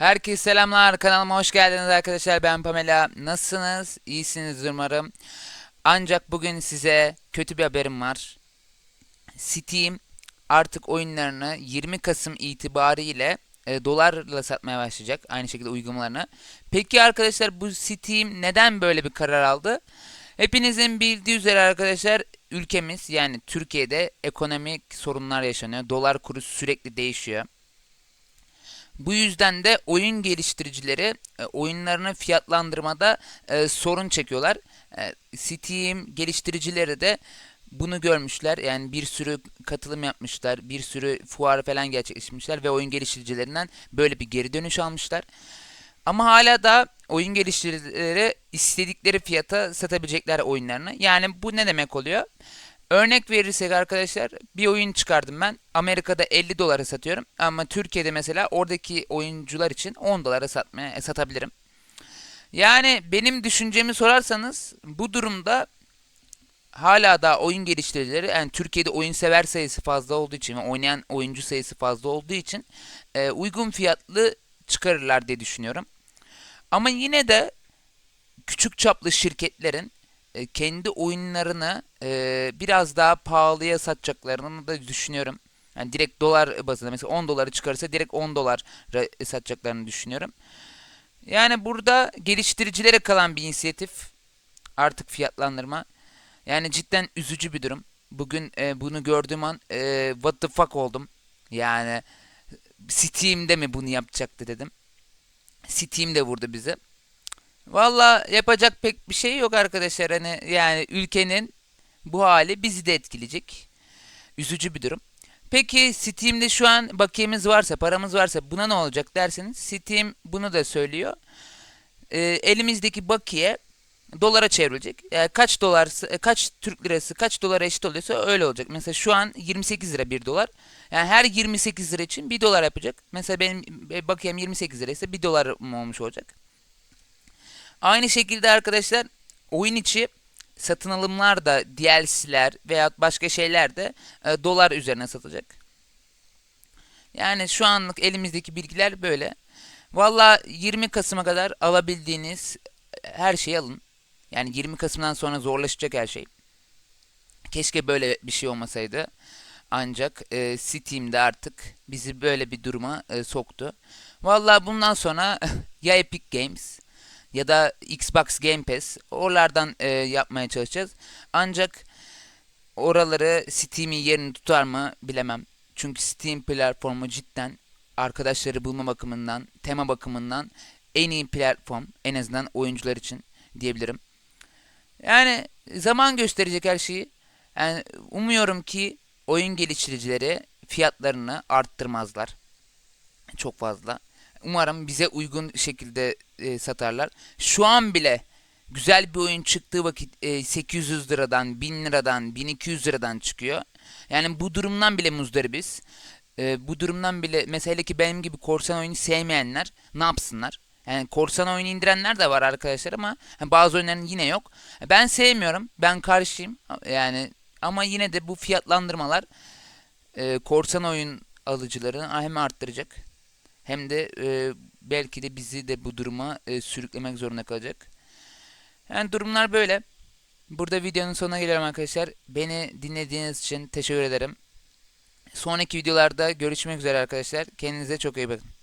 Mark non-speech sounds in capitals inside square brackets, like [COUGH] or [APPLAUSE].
Herkese selamlar kanalıma hoş geldiniz arkadaşlar. Ben Pamela. Nasılsınız? İyisiniz umarım. Ancak bugün size kötü bir haberim var. Steam artık oyunlarını 20 Kasım itibariyle e, dolarla satmaya başlayacak aynı şekilde uygulamalarını. Peki arkadaşlar bu Steam neden böyle bir karar aldı? Hepinizin bildiği üzere arkadaşlar ülkemiz yani Türkiye'de ekonomik sorunlar yaşanıyor. Dolar kuru sürekli değişiyor bu yüzden de oyun geliştiricileri e, oyunlarını fiyatlandırmada e, sorun çekiyorlar. E, Steam geliştiricileri de bunu görmüşler. Yani bir sürü katılım yapmışlar, bir sürü fuar falan gerçekleştirmişler ve oyun geliştiricilerinden böyle bir geri dönüş almışlar. Ama hala da oyun geliştiricileri istedikleri fiyata satabilecekler oyunlarını. Yani bu ne demek oluyor? Örnek verirsek arkadaşlar bir oyun çıkardım ben. Amerika'da 50 dolara satıyorum ama Türkiye'de mesela oradaki oyuncular için 10 dolara satmaya e, satabilirim. Yani benim düşüncemi sorarsanız bu durumda hala da oyun geliştiricileri yani Türkiye'de oyun sever sayısı fazla olduğu için ve oynayan oyuncu sayısı fazla olduğu için e, uygun fiyatlı çıkarırlar diye düşünüyorum. Ama yine de küçük çaplı şirketlerin e, kendi oyunlarını e, biraz daha pahalıya satacaklarını da düşünüyorum. Yani direkt dolar bazında mesela 10 doları çıkarırsa direkt 10 dolar satacaklarını düşünüyorum. Yani burada geliştiricilere kalan bir inisiyatif artık fiyatlandırma. Yani cidden üzücü bir durum. Bugün e, bunu gördüğüm an e, what the fuck oldum. Yani Steam'de mi bunu yapacaktı dedim. Steam de vurdu bizi. Valla yapacak pek bir şey yok arkadaşlar. Hani yani ülkenin bu hali bizi de etkileyecek. Üzücü bir durum. Peki Steam'de şu an bakiyemiz varsa, paramız varsa buna ne olacak derseniz Steam bunu da söylüyor. E, elimizdeki bakiye dolara çevrilecek. Yani kaç dolar, kaç Türk lirası, kaç dolara eşit oluyorsa öyle olacak. Mesela şu an 28 lira 1 dolar. Yani her 28 lira için 1 dolar yapacak. Mesela benim bakiyem 28 lira ise 1 dolar mı olmuş olacak. Aynı şekilde arkadaşlar oyun içi satın alımlar da DLC'ler veya başka şeyler de e, dolar üzerine satacak. Yani şu anlık elimizdeki bilgiler böyle. Valla 20 Kasım'a kadar alabildiğiniz her şeyi alın. Yani 20 Kasım'dan sonra zorlaşacak her şey. Keşke böyle bir şey olmasaydı. Ancak e, Steam'de artık bizi böyle bir duruma e, soktu. Valla bundan sonra [LAUGHS] ya Epic Games ya da Xbox Game Pass oralardan e, yapmaya çalışacağız. Ancak oraları Steam'in yerini tutar mı bilemem. Çünkü Steam platformu cidden arkadaşları bulma bakımından, tema bakımından en iyi platform en azından oyuncular için diyebilirim. Yani zaman gösterecek her şeyi. Yani umuyorum ki oyun geliştiricileri fiyatlarını arttırmazlar. Çok fazla. Umarım bize uygun şekilde e, satarlar. Şu an bile güzel bir oyun çıktığı vakit e, 800 liradan, 1000 liradan, 1200 liradan çıkıyor. Yani bu durumdan bile muzdaribiz. E, bu durumdan bile mesela ki benim gibi korsan oyunu sevmeyenler ne yapsınlar? Yani korsan oyunu indirenler de var arkadaşlar ama bazı oyunların yine yok. Ben sevmiyorum. Ben karşıyım. Yani ama yine de bu fiyatlandırmalar e, korsan oyun alıcılarını hem arttıracak hem de e, belki de bizi de bu duruma e, sürüklemek zorunda kalacak. Yani durumlar böyle. Burada videonun sonuna geliyorum arkadaşlar. Beni dinlediğiniz için teşekkür ederim. Sonraki videolarda görüşmek üzere arkadaşlar. Kendinize çok iyi bakın.